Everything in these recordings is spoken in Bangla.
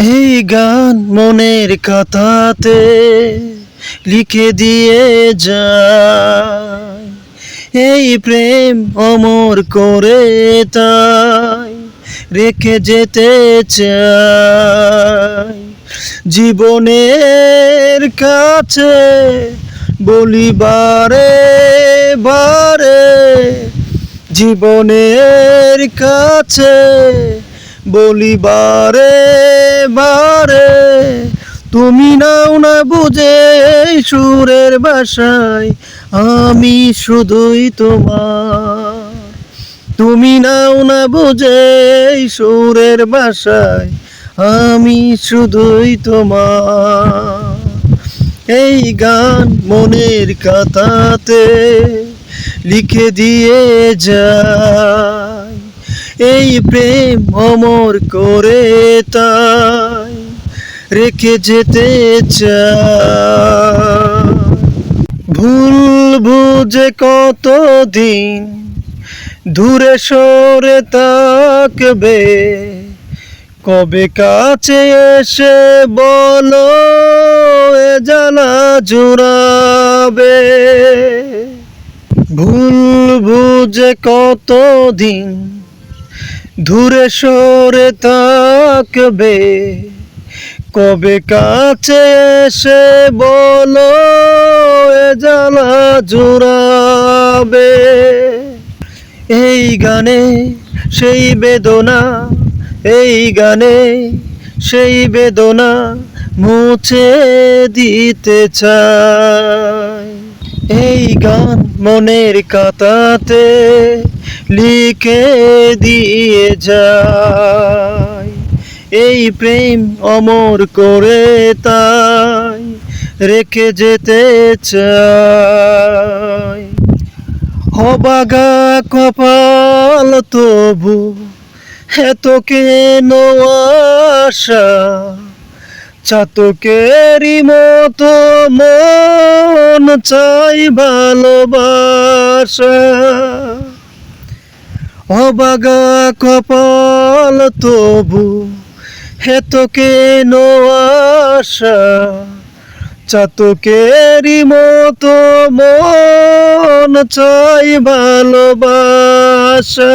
এই গান মনের কথাতে লিখে দিয়ে যায়। এই প্রেম অমর করে তাই রেখে যেতে চাই। জীবনের কাছে বলি বারে বারে, জীবনের কাছে বলি বারে বারে তুমি নাও না বুঝে সুরের বাসায় আমি শুধুই তোমার। তুমি নাও না বুঝে সুরের বাসায় আমি শুধুই তোমার। এই গান মনের কথাতে লিখে দিয়ে যায় এই প্রেম অমর করে তাই রেখে যেতে চায় ভুল বুঝে কতদিন দূরে সরে তাকবে কবে কাছে এসে বলো, এ জ্বালা জুড়াবে? ভুল বুঝে কতদিন দূরে সরে তাকবে কবে কাছে এসে বলো, এ জ্বালা জুড়াবে। এই গানে সেই বেদনা, এই গানে সেই বেদনা মুছে দিতে এই গান মনের কাতাতে লিখে দিয়ে যায়। এই প্রেম অমর করে তাই রেখে যেতে চাই। হবাগা কপাল তবু এত কেন আশা চাতকেরই মতো মন চাই ভালোবাসা। অবাগা কপাল তবু হেতকে কেন আশা চাতকেরই মতো মন চাই ভালোবাসা।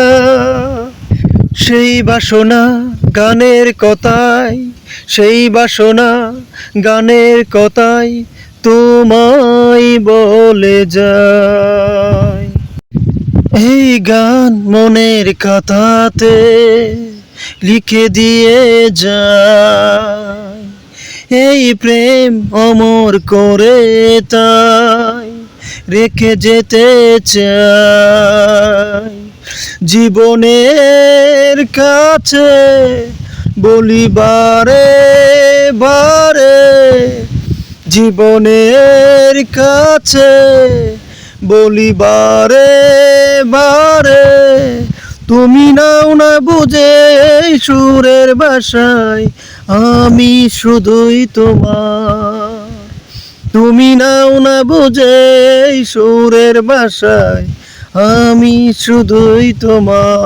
সেই বাসনা গানের কথায় সেই বাসনা গানের কথায় তোমায় বলে যায় এই গান মনের কথাতে লিখে দিয়ে যায় এই প্রেম অমর করে তাই রেখে যেতে চাই। জীবনের কাছে বলি বারে বারে জীবনের কাছে বলি বারে বারে তুমি নাও না বুঝে সুরের বাসায় আমি শুধুই তোমার। তুমি নাও না বুঝে সুরের বাসায় আমি শুধুই তোমার।